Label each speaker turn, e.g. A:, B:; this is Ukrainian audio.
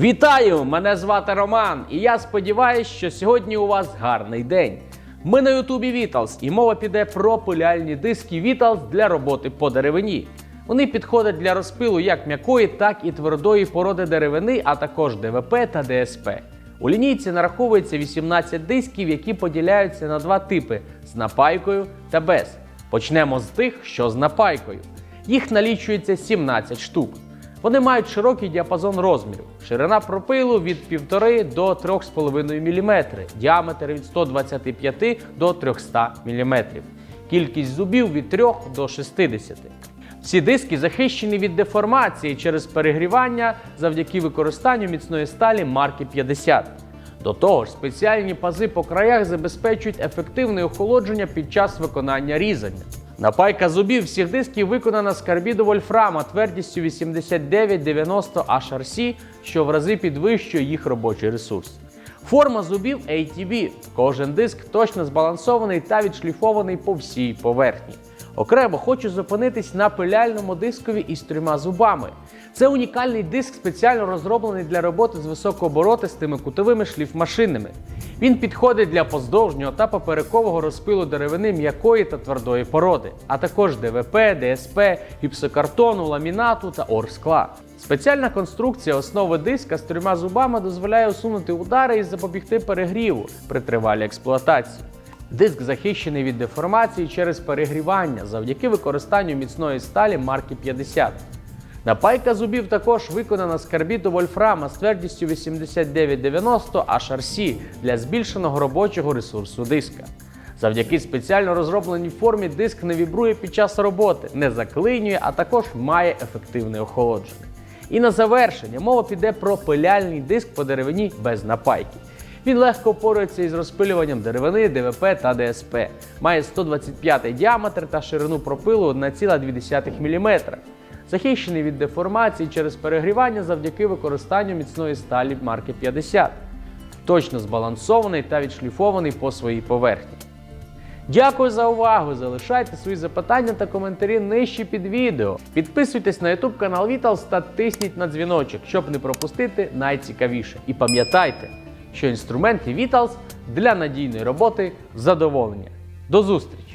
A: Вітаю! Мене звати Роман, і я сподіваюся, що сьогодні у вас гарний день. Ми на Ютубі Vitals, і мова піде про пиляльні диски Vitals для роботи по деревині. Вони підходять для розпилу як м'якої, так і твердої породи деревини, а також ДВП та ДСП. У лінійці нараховується 18 дисків, які поділяються на два типи з напайкою та без. Почнемо з тих, що з напайкою. Їх налічується 17 штук. Вони мають широкий діапазон розмірів. Ширина пропилу від 1,5 до 3,5 мм, діаметр від 125 до 300 мм, кількість зубів від 3 до 60. Ці диски захищені від деформації через перегрівання завдяки використанню міцної сталі марки 50. До того ж, спеціальні пази по краях забезпечують ефективне охолодження під час виконання різання. Напайка зубів всіх дисків виконана з карбіду вольфрама твердістю 8990 HRC, що в рази підвищує їх робочий ресурс. Форма зубів ATB. Кожен диск точно збалансований та відшліфований по всій поверхні. Окремо хочу зупинитись на пиляльному дискові із трьома зубами. Це унікальний диск, спеціально розроблений для роботи з високооборотистими кутовими шліфмашинами. Він підходить для поздовжнього та поперекового розпилу деревини м'якої та твердої породи, а також ДВП, ДСП, гіпсокартону, ламінату та оргскла. Спеціальна конструкція основи диска з трьома зубами дозволяє усунути удари і запобігти перегріву при тривалій експлуатації. Диск захищений від деформації через перегрівання завдяки використанню міцної сталі марки 50. Напайка зубів також виконана з карбіту вольфрама з твердістю 8990 HRC для збільшеного робочого ресурсу диска. Завдяки спеціально розробленій формі диск не вібрує під час роботи, не заклинює, а також має ефективне охолодження. І на завершення мова піде про пиляльний диск по деревині без напайки. Він легко впорається із розпилюванням деревини, ДВП та ДСП. Має 125 діаметр та ширину пропилу 1,2 мм. Захищений від деформації через перегрівання завдяки використанню міцної сталі марки 50. Точно збалансований та відшліфований по своїй поверхні. Дякую за увагу! Залишайте свої запитання та коментарі нижче під відео. Підписуйтесь на YouTube канал Vitals та тисніть на дзвіночок, щоб не пропустити найцікавіше. І пам'ятайте, що інструменти Vitals для надійної роботи задоволення. До зустрічі!